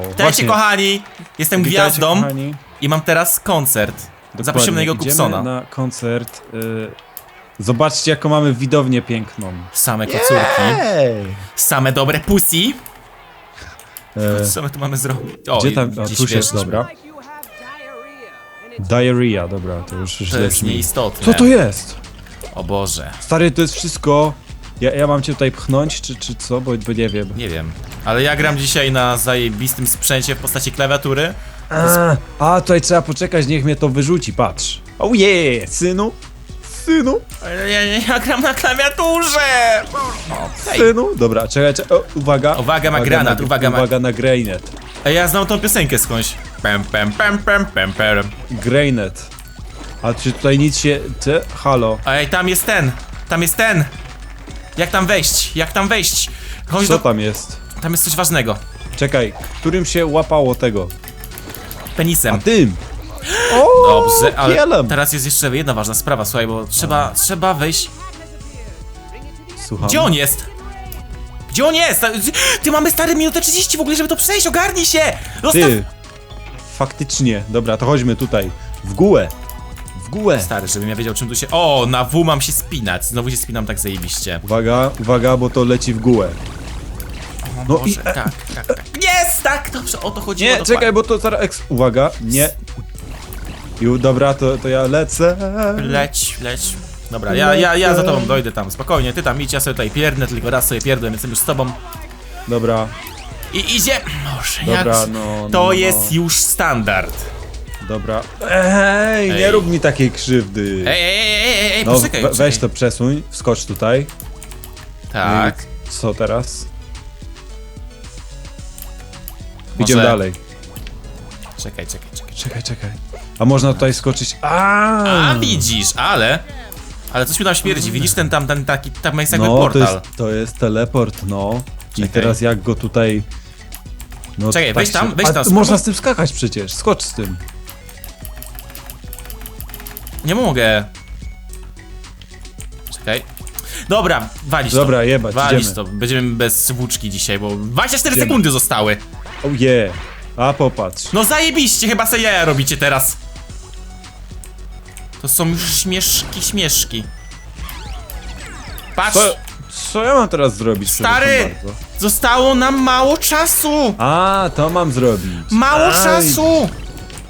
Witajcie Właśnie. kochani! Jestem Witajcie, gwiazdą kochani. i mam teraz koncert. Zaprosiłem na jego. Kupsona. Na koncert. Y... Zobaczcie, jaką mamy widownię piękną. Same kocurki, Ej! same dobre pussy. E, Co my tu mamy zrobić? O, gdzie tam? A, tu jest, weszliśmy. dobra. diarrhea. Dobra, to już To źle jest brzmi. nieistotne. Co to jest? O Boże, Stary, to jest wszystko... Ja, ja mam cię tutaj pchnąć, czy, czy co? Bo, bo nie wiem. nie wiem. Ale ja gram dzisiaj na zajebistym sprzęcie w postaci klawiatury. A, a, tutaj trzeba poczekać, niech mnie to wyrzuci, patrz. Oh yeah, synu. Synu, Ale ja, ja, ja gram na klawiaturze! O, hej. synu. Dobra, czekaj, czekaj. O, uwaga. Uwaga, ma granat, na, uwaga, ma- Uwaga na. Ej, ja znam tą piosenkę skądś. Pem, pem, pem, pem, pem, pem. Grainet. A czy tutaj nic się... Ty? Halo. Ej, tam jest ten! Tam jest ten! Jak tam wejść? Jak tam wejść? Chodź Co do... tam jest? Tam jest coś ważnego. Czekaj, którym się łapało tego? Penisem. A tym! O, Dobrze, ale kielem. teraz jest jeszcze jedna ważna sprawa, słuchaj, bo trzeba, trzeba wejść. Słucham. Gdzie on jest? Gdzie on jest? Ty mamy stary minutę 30 w ogóle, żeby to przejść, ogarnij się! Zostaw... Ty! Faktycznie. Dobra, to chodźmy tutaj. W gółę. W. Stary, żebym ja wiedział czym tu się... O, na W mam się spinać. Znowu się spinam tak zajebiście. Uwaga, uwaga, bo to leci w gółę. O No Boże, i- tak, tak, tak. Jest, tak, dobrze, o to chodziło. Nie, czekaj, bo to zaraz... Eks... Uwaga, nie. Ju, dobra, to, to ja lecę. Leć, leć. Dobra, ja, ja, ja za tobą dojdę tam, spokojnie, ty tam idź, ja sobie tutaj pierdnę, tylko raz sobie pierdłem, jestem już z tobą. Dobra, I idzie... Boże, dobra, jak... no, no. To no. jest już standard. Dobra. Ej, nie Ej. rób mi takiej krzywdy. Ej, ej, ej, ej, ej, no, poczekaj, we, poczekaj. weź to przesuń, wskocz tutaj. Tak. Co teraz? Może- Idziemy dalej. Czekaj, czekaj, czekaj. Czekaj, czekaj. A można tutaj skoczyć. A, A, widzisz, ale... Ale coś mi tam śmierdzi, widzisz ten tam, ten taki, tam jest jakby No, to portal. jest, to jest teleport, no. I Czekaj. teraz jak go tutaj... No, Czekaj, weź tam, weź A, tam, Można spróbuj. z tym skakać przecież, skocz z tym. Nie mogę. Czekaj. Dobra, walić to. Dobra, jebać, Walić idziemy. to. Będziemy bez włóczki dzisiaj, bo 24 Idziemy. sekundy zostały. Oh yeah. A popatrz. No zajebiście, chyba se jaja robicie teraz. To są już śmieszki, śmieszki. Patrz, Co, co ja mam teraz zrobić? Stary! przepraszam bardzo? zostało nam mało czasu. A, to mam zrobić. Mało Aj. czasu.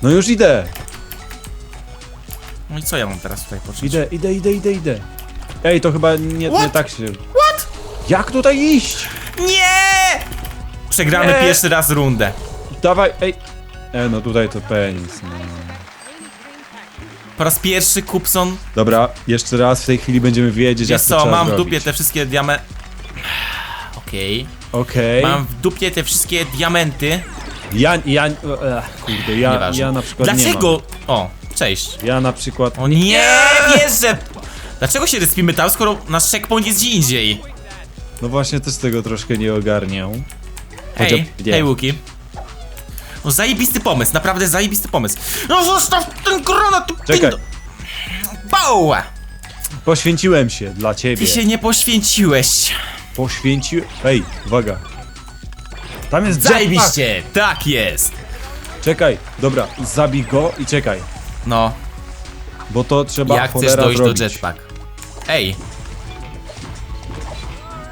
No już idę. No i co ja mam teraz tutaj poczuć? Idę, idę, idę, idę, idę. Ej, to chyba nie, nie tak się... What? Jak tutaj iść? Nie! Przegramy Nie. pierwszy raz rundę. Dawaj, ej. E, no tutaj to penis, no. Po raz pierwszy Kupson. Dobra, jeszcze raz w tej chwili będziemy wiedzieć, jak Wiesz to co, trzeba mam w zrobić. dupie te wszystkie diame... Okej. Okej. Mam w dupie te wszystkie diamenty. Ja, ja, ech, kurde, ja, Nieważne. ja na przykład nie Dlaczego? O, cześć. Ja na przykład... O nie, wierzę! Dlaczego się respimy tam, skoro nasz checkpoint jest gdzie indziej? No właśnie też tego troszkę nie ogarnię. Hej, Chociaż- nie. hej Łuki. No zajebisty pomysł, naprawdę zajebisty pomysł. No zostaw ten granat! ty Czekaj. pindo- Pał! Poświęciłem się dla ciebie. Ty się nie poświęciłeś. Poświęciłem... Ej, uwaga. Tam jest jetpack. Zajebiście, tak jest. Czekaj, dobra, zabij go i czekaj. No, Bo to trzeba jak chcesz cholera dojść zrobić. do jetpack? Ej,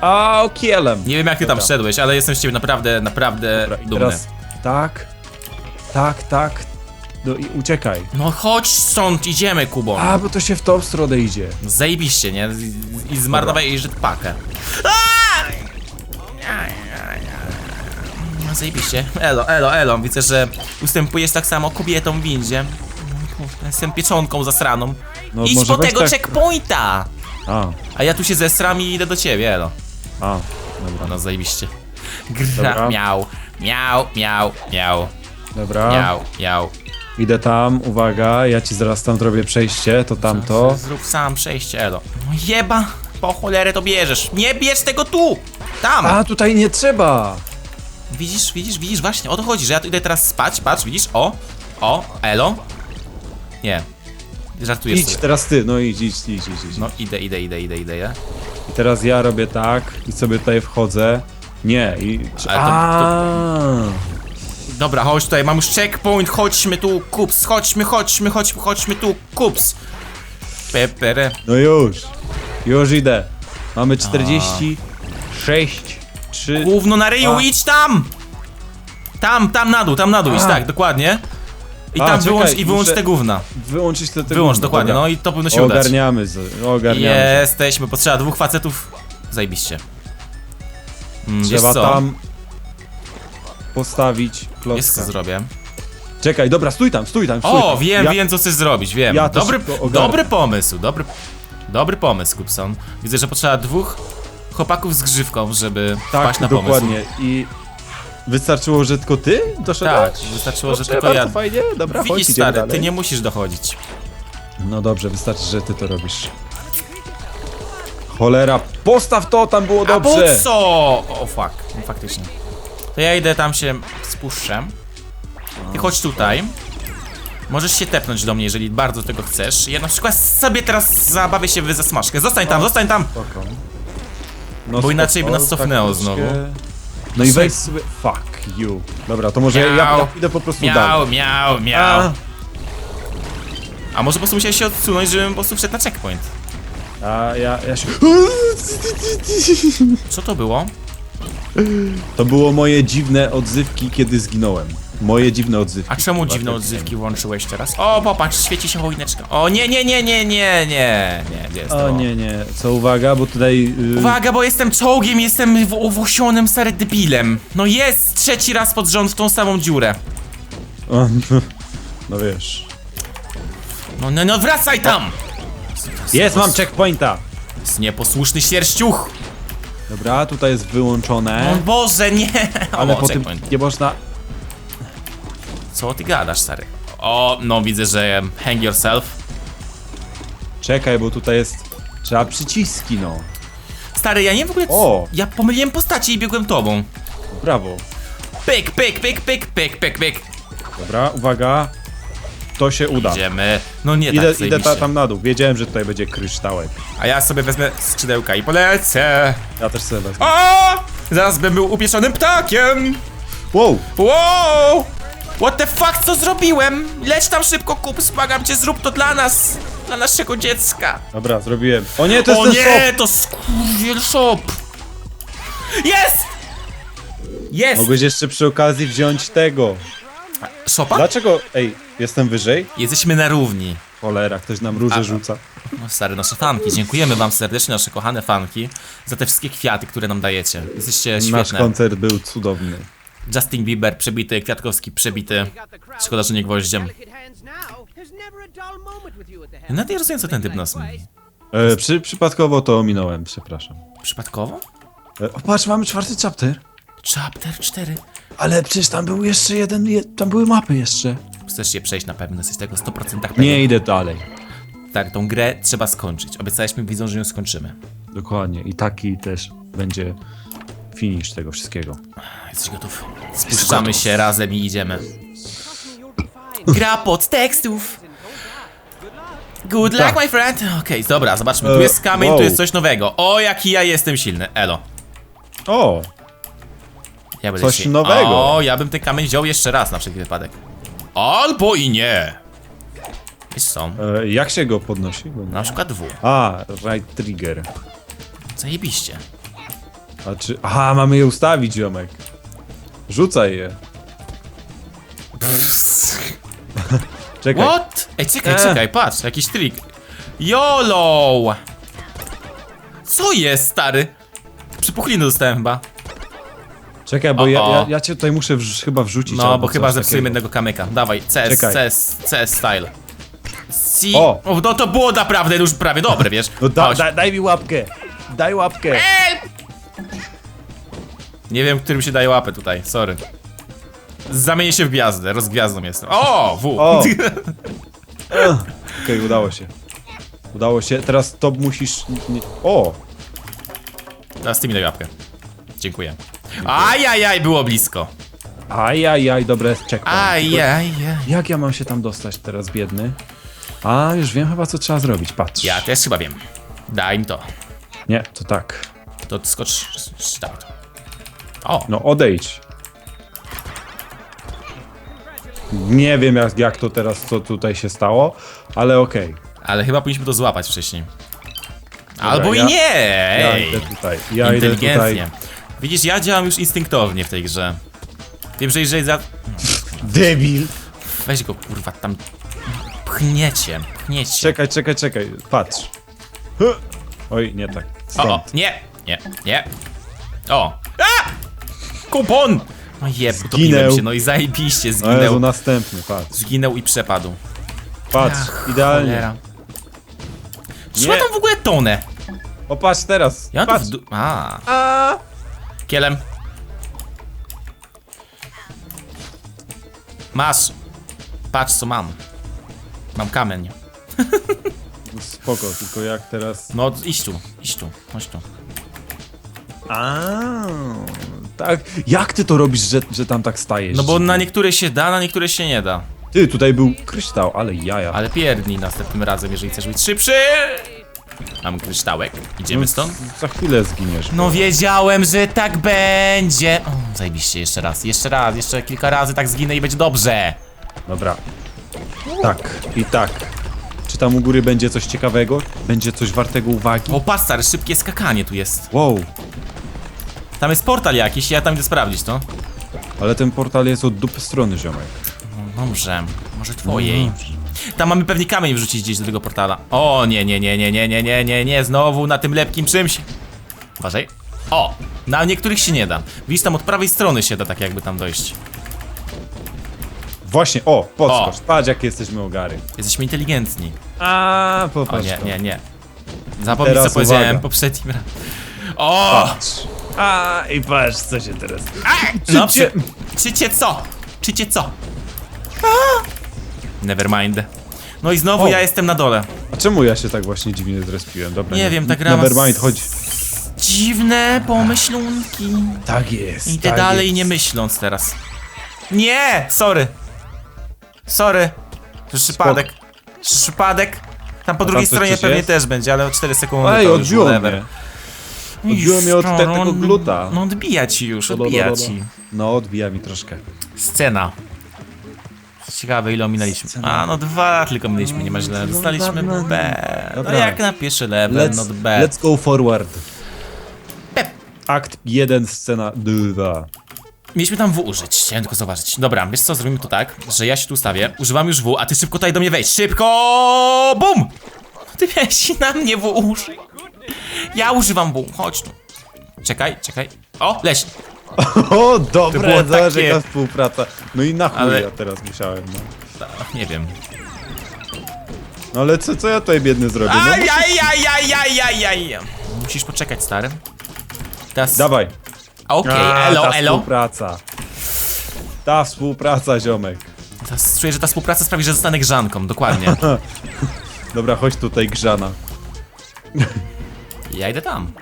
A, okielem. nie wiem jak ty tam Dobra. szedłeś, ale jestem z ciebie naprawdę, naprawdę Dobra, i dumny. teraz tak, tak, tak. No i uciekaj. No chodź stąd, idziemy Kubon. A, bo to się w tą stronę idzie. Zajebiście, nie? I- I zmarnowałeś jej jetpackę. No zajebiście. Elo, elo, elo. Widzę, że ustępujesz tak samo kobietom w windzie. Jestem pieczonką zasraną. No, Idź może po weź tego tak- checkpointa! A, A ja tu się zesram i idę do ciebie, elo. a. No, no zajebiście. Gra, Dobra. miał, miał, miał, miał, Dobra, miał, miał. idę tam, uwaga, ja ci zaraz tam zrobię przejście, to tamto. Zrób sam przejście, elo. No jeba, po cholerę to bierzesz. Nie bierz tego tu! Tam! A, tutaj nie trzeba! Widzisz, widzisz, widzisz, właśnie o to chodzi, że ja tu idę teraz spać, patrz, widzisz, o, o, elo. Nie, żartujesz Idź, sobie. teraz ty, no idź, idź, idź, idź. idź. No idę, idę, idę, idę, idę, idę. I teraz ja robię tak i sobie tutaj wchodzę. Nie, i... Ale to- Dobra, chodź tutaj, mam już checkpoint, chodźmy tu, kups, chodźmy, chodźmy, chodźmy, chodźmy tu, kups. Pepere. No już. Już idę. Mamy 46, 3... Gówno na ryju, A. idź tam! Tam, tam na dół, tam na dół, idź A. tak, dokładnie. I A, tam czekaj, wyłącz i wyłącz muszę- te gówna. Wyłączyć te, te Wyłącz, gówno, dokładnie, dobra. no i to powinno się udać. Ogarniamy, z- ogarniamy. Jesteśmy, potrzeba dwóch facetów. Zajebiście. Mm, wiesz Trzeba co? tam postawić Jest co klocka. zrobię. Czekaj, dobra, stój tam, stój tam, stój O, tam. wiem, ja, wiem co chcesz zrobić, wiem. Ja to dobry, szybko ogarnę. dobry pomysł, dobry, dobry pomysł, Kupson. Widzę, że potrzeba dwóch chłopaków z grzywką, żeby Tak, wpaść na pomysł. dokładnie. I wystarczyło, że tylko ty doszedłeś? Tak, wystarczyło, że Dobrze, tylko bardzo ja. fajnie, dobra, chodź, Widzisz, idziemy stary, dalej. ty nie musisz dochodzić. No dobrze, wystarczy, że ty to robisz. Cholera, postaw to, tam było A po dobrze. co? O, fuck, no, faktycznie. To ja idę tam się spuszczę. Ty chodź tutaj. Możesz się tepnąć do mnie, jeżeli bardzo tego chcesz. Ja na przykład sobie teraz zabawię się w zasmażkę. Zostań tam, zostań tam! Spoko. No Bo inaczej by nas cofnęło tak znowu. No i weź sobie... Fuck you. Dobra, to może ja, ja, Miau. ja idę po prostu Miał, dalej. miał, A, miał. A może po prostu musiałeś się odsunąć, żebym po prostu wszedł na checkpoint. a ja, ja się... Co to było? To było moje dziwne odzywki, kiedy zginąłem. Moje dziwne odzywki. A czemu dziwne odzywki włączyłeś teraz? O, popatrz, świeci się choineczka. O, nie, nie, nie, nie, nie, nie, nie, gdzie jest O to? nie, nie, co uwaga, bo tutaj... Yy, Uwaga, bo jestem czołgiem, jestem owłosionym stary debilem. No jest trzeci raz pod rząd w tą samą dziurę. o, no wiesz. No, no, no wracaj tam! Jest, mam checkpointa! Jest nieposłuszny sierściuch. Dobra, tutaj jest wyłączone. O Boże, nie! Ale o, po tym checkpoint. nie można... Co ty gadasz, stary? O, no widzę, że hang yourself. Czekaj, bo tutaj jest... Trzeba przyciski, no. Stary, ja nie wiem w ogóle. O! Ja pomyliłem postacie i biegłem tobą. Brawo. Pyk, pyk, pyk, pyk, pyk, pyk, pyk. Dobra, uwaga. To się uda. Idziemy. No nie Idę, tak, idę zajebiście. ta, tam na dół. Wiedziałem, że tutaj będzie kryształek. A ja sobie wezmę skrzydełka i polecę. Ja też sobie wezmę. O! Zaraz bym był upieczonym ptakiem. Wow! Wow! What the fuck, co zrobiłem? Leć tam szybko, kup, spagam cię, zrób to dla nas. Dla naszego dziecka. Dobra, zrobiłem. O nie, to jest O ten nie, shop! to skurwiel shop. Jest! Jest! Mogłeś jeszcze przy okazji wziąć tego. Shopa? Dlaczego... Ej, jestem wyżej? Jesteśmy na równi. Cholera, ktoś nam róże A- rzuca. No stare nasze fanki, dziękujemy wam serdecznie, nasze kochane fanki, za te wszystkie kwiaty, które nam dajecie. Jesteście Nasz świetne. koncert był cudowny. Justin Bieber przebity, Kwiatkowski przebity. Szkoda, że nie gwoździem. Helm. Ja nawet nie rozumiem, co ten typ nas mówi. E, przy, przypadkowo to ominąłem, przepraszam. Przypadkowo? E, o, patrz, mamy czwarty chapter. Chapter 4. Ale przecież tam był jeszcze jeden, je, tam były mapy jeszcze. Chcesz je przejść na pewno, jesteś tego 100% pewien. Nie idę dalej. Tak, tą grę trzeba skończyć. Obiecaliśmy widzom, że ją skończymy. Dokładnie. I taki też będzie finish tego wszystkiego. Jesteś gotów? Spuszczamy się razem i idziemy. Gra pod tekstów. Good luck, Tak. my friend. Okej, dobra, zobaczmy. Tu E, jest kamień, wow. tu jest coś nowego. O, jaki ja jestem silny. Elo. O! Ja będę Coś się... nowego. O, ja bym ten kamień wziął jeszcze raz na wszelki wypadek. Albo i nie. Jest są. E, jak się go podnosi? Na przykład W. A, right trigger. Zajebiście. A czy... Aha, mamy je ustawić, ziomek. Rzucaj je. Czekaj. What? Ej, czekaj, E. czekaj, patrz, jakiś trik. YOLO! Co jest, stary? Przypuchliny dostałem chyba. Czekaj, bo ja, O, o. ja, ja cię tutaj muszę wrz chyba wrzucić. No, albo bo chyba coś zepsujemy takiego. jednego kamyka. Dawaj, CS, Czekaj. CS, CS style. Si. O. o! No to było naprawdę już prawie dobre, wiesz? No da, Chodź. da, daj mi łapkę. Daj łapkę. Nie wiem, którym się daje łapę tutaj, sorry. Zamienię się w gwiazdę, rozgwiazdą jestem. O, W! O. Okej, udało się. Udało się. Teraz to musisz... Nie... O! Teraz ty mi daj łapkę. Dziękuję. Ajajaj, było blisko. Ajajaj, dobre checkpoint. Ajajaj. Jak ja mam się tam dostać teraz, biedny? A, już wiem chyba co trzeba zrobić, patrz. Ja też chyba wiem. Daj mi to. Nie, to tak. To skocz. Start. O, No odejdź. Nie wiem jak, jak to teraz, co tutaj się stało, ale okej. Ale chyba powinniśmy to złapać wcześniej. Albo ja- i nie! Ja Ej. idę tutaj, ja idę tutaj. Widzisz, ja działam już instynktownie w tej grze. Wiem, że jeżeli za... Debil! Weź go, kurwa, tam... Pchniecie, pchniecie. Czekaj, czekaj, czekaj, patrz. Huh. Oj, nie tak. O, o, Stąd. nie, nie, nie. O! A! Kupon! No jeb, Zginęł. utopiłem się, no i zajebiście, O Jezu, zginął. następny, patrz. Zginął i przepadł. Patrz, Ach, idealnie. cholera. Nie. tam w ogóle tonę. O, patrz teraz. Ja patrz. tu w du- A, A! kielem. Masz. Patrz co mam. Mam kamień. Spoko, tylko jak teraz... No idź tu, idź tu, chodź tu. A, tak. Jak ty to robisz, że, że tam tak stajesz? No bo na niektóre się da, na niektóre się nie da. Ty, tutaj był kryształ, ale jaja. Ale pierdnij następnym razem, jeżeli chcesz być szybszy. Mam kryształek. Idziemy stąd? Za chwilę zginiesz. No wiedziałem, że tak będzie. O, zajebiście, jeszcze raz, jeszcze raz, jeszcze kilka razy tak zginę i będzie dobrze. Dobra. Tak, i tak. Czy tam u góry będzie coś ciekawego? Będzie coś wartego uwagi? O, patrz, stary, szybkie skakanie tu jest. Wow, Tam jest portal jakiś, ja tam idę sprawdzić to. ale ten portal jest od dupy strony, ziomek. No dobrze, może twojej. Tam mamy pewnie kamień wrzucić gdzieś do tego portala. O, nie, nie, nie, nie, nie, nie, nie, nie, nie, znowu na tym lepkim czymś. Uważaj. O, na niektórych się nie da. Widzisz, tam od prawej strony się da tak jakby tam dojść. Właśnie, o, podskocz. O. Patrz, jakie jesteśmy ogary. Jesteśmy inteligentni. A, O popatrz nie, to. nie, nie. Zapomnij co Teraz powiedziałem uwaga. poprzednim razem. O! Patrz. A, i patrz, co się teraz... No, Czycie- czy, czycie co? Czycie co? A! Nevermind. No i znowu O. ja jestem na dole. A czemu ja się tak właśnie dziwnie zrespiłem? Dobra, Nie wiem, ta gra ma Nevermind, s- chodź. Dziwne pomyślunki. Tak jest. Idę tak dalej jest. nie myśląc teraz. Nie! Sorry. Sorry. To przypadek. Przypadek. Tam po drugiej coś stronie pewnie jest? też będzie, ale o 4 sekundy Ej, to już odbiło whatever. mnie. Odbiło mnie od te, tego gluta. No odbija ci już, odbija ci. No, odbija mi troszkę. Scena. Ciekawe ile ominęliśmy. A no dwa tylko minęliśmy, nie ma źle. Dostaliśmy B. No Dobra. jak na pierwszy level, Let's, not B. let's go forward. Pep. Akt 1, scena 2. Mieliśmy tam W użyć, chciałem tylko zobaczyć. Dobra, wiesz co, zrobimy to tak, że ja się tu ustawię, używam już W, a ty szybko tutaj do mnie wejdź. Szybko! Bum! Ty miałeś na mnie W użyj. Ja używam W, chodź tu. Czekaj, czekaj. O, leś. O, dobre, było zobacz takie- jaka współpraca. No i na chuj Ale- ja teraz musiałem, no. Nie wiem. No ale co, co ja tutaj biedny zrobię? No, Aj, aj, aj, aj, aj, aj, aj. Musisz poczekać, stary. Teraz... dawaj. Okej, A, elo, ta elo. współpraca. Ta współpraca, ziomek. Teraz czuję, że ta współpraca sprawi, że zostanę grzanką, dokładnie. Dobra, chodź tutaj, Grzana. Ja idę tam.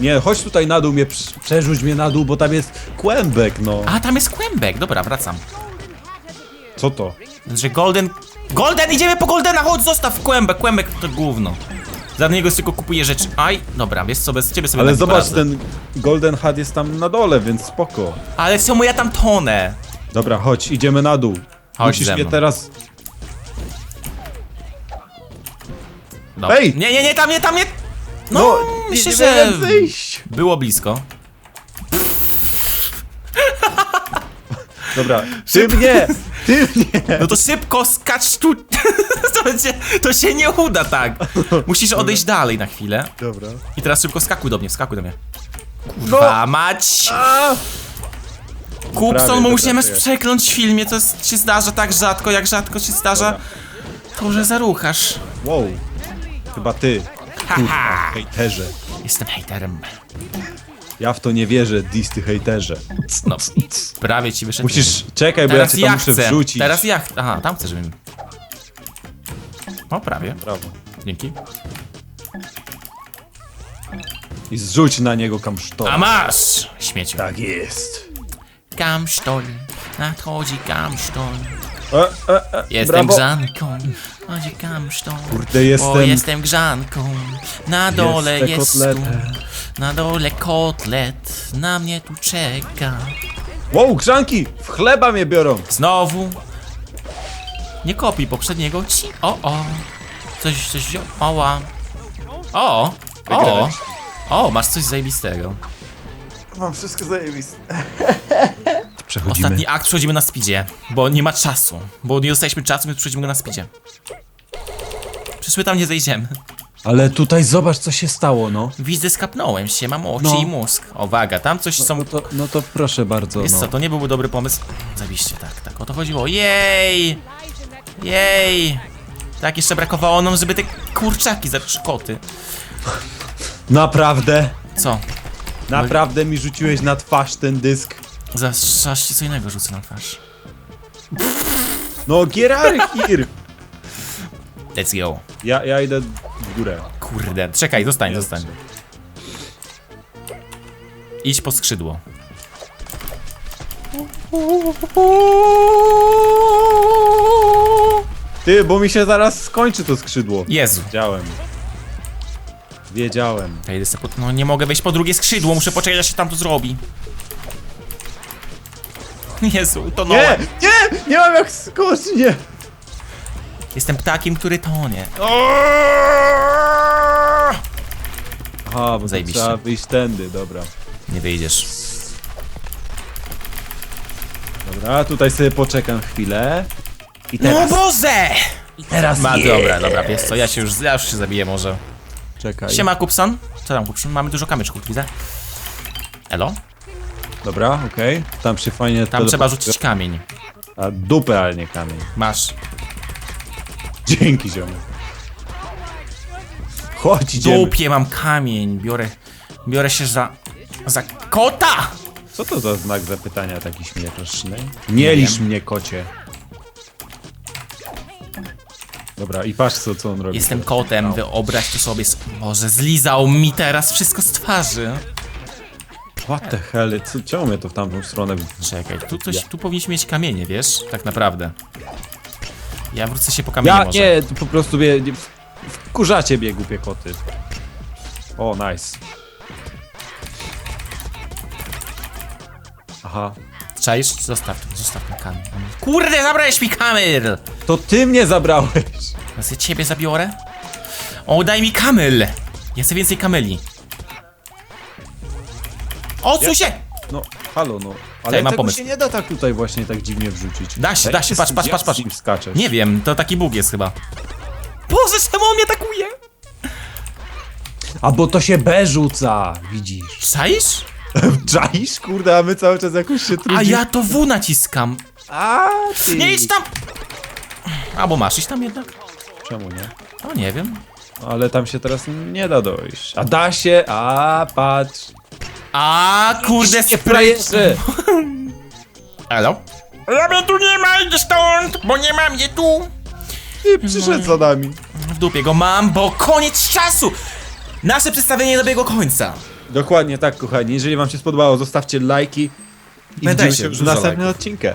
Nie, chodź tutaj na dół, mnie prz- przerzuć mnie na dół, bo tam jest kłębek, no. A, tam jest kłębek, dobra, wracam. Co to? Że Golden... Golden, idziemy po Goldena, chodź, zostaw kłębek, kłębek to gówno. Za niego tylko kupuję rzeczy. Aj, dobra, wiesz co, bez ciebie sobie Ale tak zobacz, poradzę. ten Golden Hat jest tam na dole, więc spoko. Ale czemu ja tam tonę? Dobra, chodź, idziemy na dół. Chodź Musisz ze mnie mną. teraz... No. Ej! Nie, nie, nie, tam, nie, tam, nie! No, myślę, nie że wyjść. było blisko. Dobra, ty mnie! Ty mnie! No to szybko skacz tu. to, będzie, to się nie uda tak. Musisz odejść dalej na chwilę. Dobra. I teraz szybko skakuj do mnie, skakuj do mnie. Kurwa mać! Kupson, bo musimy przekląć w filmie, to jest, się zdarza tak rzadko, jak rzadko się zdarza. To, że zaruchasz. Wow. Chyba ty, Haha! hejterze. Jestem hejterem. Ja w to nie wierzę, dis ty hejterze. No, prawie ci wyszedł. Musisz, czekaj, bo Teraz ja cię ja tam muszę chcę. wrzucić. Teraz ja chcę. Aha, tam chcesz, żebym. O, prawie. Brawo. Dzięki. I zrzuć na niego kamsztor. A masz! Śmieciu. Tak jest. Gamsztol. Nadchodzi gamsztol. E, e, e, Jestem brawo. grzanką, naciekam stąd. Kurde, O, jestem... jestem grzanką, na dole Jestem jest kotletem. tu, na dole kotlet, na mnie tu czeka. Wow, grzanki! W chleba mnie biorą! Znowu. Nie kopij poprzedniego ci. O, o. Coś, coś wziął. Oła. O, o. Wygrałeś. O, masz coś zajebistego. Mam wszystko zajebiste. Przechodzimy. Ostatni akt przechodzimy na speedzie, bo nie ma czasu. Bo nie dostaliśmy czasu, więc przechodzimy go na speedzie. Przecież my tam nie zejdziemy. Ale tutaj zobacz, co się stało, no. Widzę, skapnąłem się, mam oczy No. i mózg. Uwaga, tam coś są... No to, no to proszę bardzo, Wiesz no. co, to nie byłby dobry pomysł. Zabiście, tak, tak, o to chodziło. Jej! Jej! Tak, jeszcze brakowało nam, żeby te kurczaki zaczęły koty. Naprawdę? Co? Naprawdę mi rzuciłeś na twarz ten dysk? Zaraz ci co innego rzucę na twarz. No, Gierar Hir! Let's go. Ja, ja idę w górę. Kurde, czekaj, zostań, zostań. Idź po skrzydło. Ty, bo mi się zaraz skończy to skrzydło. Jezu. Wiedziałem. Wiedziałem. Ja idę sobie po... No nie mogę wejść po drugie skrzydło, muszę poczekać aż się tam to zrobi. Jezu, Nie! utonąłem. Nie! Nie mam jak skoczyć, nie! Jestem ptakiem, który tonie. Aha, bo Zajebiście. trzeba wyjść tędy, dobra. Nie wyjdziesz. Dobra, tutaj sobie poczekam chwilę. I No teraz, Boże! teraz Ma, je. dobra, dobra, wiesz co, ja się już, ja już się zabiję może. Czekaj. Siema, Kupson. Co tam, Kupson? Mamy dużo kamyczków, widzę. Elo? Dobra, okej. Tam się fajnie... Tam trzeba rzucić kamień. A dupę, ale nie kamień. Masz. Dzięki, ziomek. Chodź, idziemy. Dupie mam kamień. Biorę, biorę się za, za kota! Co to za znak zapytania taki śmieszny? Nie licz mnie, kocie. Dobra, i patrz co, co on robi. Jestem kotem, wyobraź to sobie. s- Boże, zlizał mi teraz wszystko z twarzy. What the hell? Co, czemu mnie to w tamtą stronę... Czekaj, tu coś, tu powinniśmy mieć kamienie, wiesz? Tak naprawdę. Ja wrócę się po kamienie Ja może. nie, po prostu mnie... nie- Wkurzacie mnie, głupie koty. O, nice. Aha. Czaisz? Zostaw, zostaw ten kamień. Kurde, zabrałeś mi kamel! To ty mnie zabrałeś! Teraz ja ciebie zabiorę. O, daj mi kamel! Ja chcę więcej kameli. Odsuń się! No, halo, no. Ale Czekaj, mam tego pomysł. się nie da tak tutaj właśnie tak dziwnie wrzucić. Da się, da się, patrz, patrz, patrz, patrz. Skaczesz? Nie wiem, to taki bóg jest chyba. Boże, czemu on mnie atakuje? A bo to się B rzuca, widzisz. Czaisz? Czaisz, kurde, a my cały czas jakoś się trudzimy. A ja to W naciskam. A, ty. Nie idź tam! Albo masz iść tam jednak? Czemu nie? No nie wiem. Ale tam się teraz nie da dojść. A da się, a patrz. A kurde, Nie spray... frajerze! Elo? Ja mnie tu nie ma, idę stąd, bo nie mam je tu. Ty przyszedł za nami. W dupie go mam, bo koniec czasu! Nasze przedstawienie dobiegło końca. Dokładnie tak, kochani. Jeżeli wam się spodobało, zostawcie lajki. I Pamiętajcie, widzimy się w dużo lajków. odcinkach.